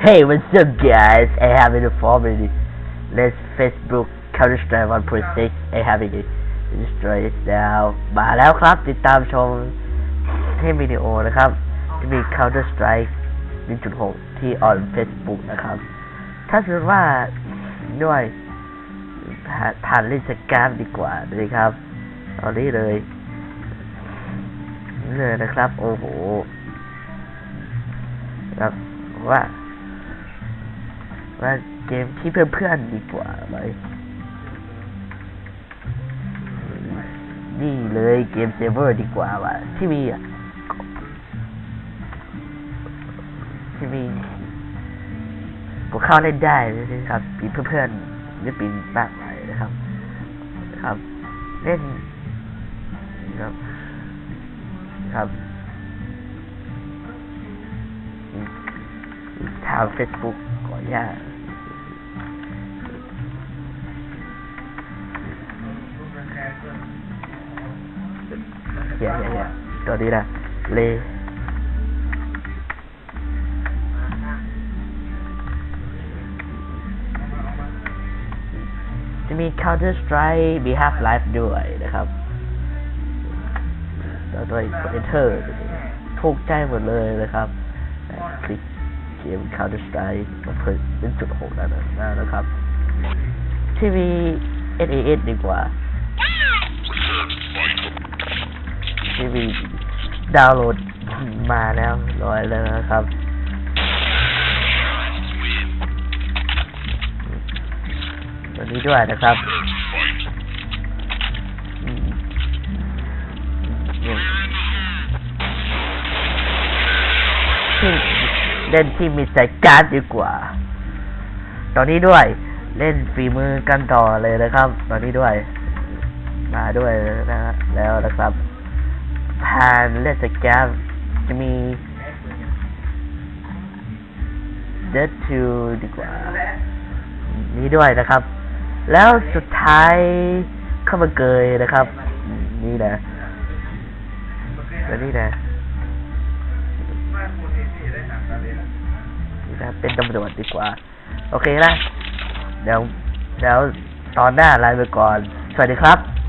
Hey, what's up, guys? I have it already. Let's Facebook Counter Strike 1.6. I have it destroy it now. มาแล้วครับ ติดตามชมที่วิดีโอนะครับ จะมี Counter Strike 1.6 ที่ on Facebook นะครับ ถ้าสมมติว่าด้วยผ่านเล่นสกามดีกว่าเลยครับเอานี้เลยเลยนะครับ โอ้โหครับว่า ว่าเกมที่เพื่อนๆดีกว่าไหมนี่เลยเกมเซเวอร์ดีกว่าว่ะที่มีอะที่มีก็เข้าเล่นได้นะครับมีเพื่อนๆไม่ปีนมากมายนะครับครับ เล่นครับครับทางเฟซบุ๊กก่อนย่าต เฮียเฮียเฮียตัวนี้นะเลจะมี Counter Strike มี Half Life ด้วยนะครับแล้วด้วย Enter ถูกใจหมดเลยนะครับคลิกเกม Counter Strike มาเพิ่มเป็นจุดหกแล้วนะนะครับ ทีวี SAS ดีกว่า ทีวีดาวน์โหลดมาแล้วร้อยแล้วนะครับ ตัวนี้ด้วยนะครับเนี่ยที่เล่นที่มีใจการ์ดดีกว่า ตอนนี้ด้วยเล่นฝีมือกันต่อเลยนะครับ ตอนนี้ด้วย มาด้วยนะฮะแล้วนะครับ ผ่านเล่นสแกมจะมี Dead to ดีกว่า นี้ด้วยนะครับ แล้วสุดท้ายเข้ามาเกยนะครับ นี่นะแล้วนี่นะนี่นะ เป็นตำรวจดีกว่า โอเคนะ เดี๋ยว เดี๋ยวตอนหน้าลาไปก่อน สวัสดีครับ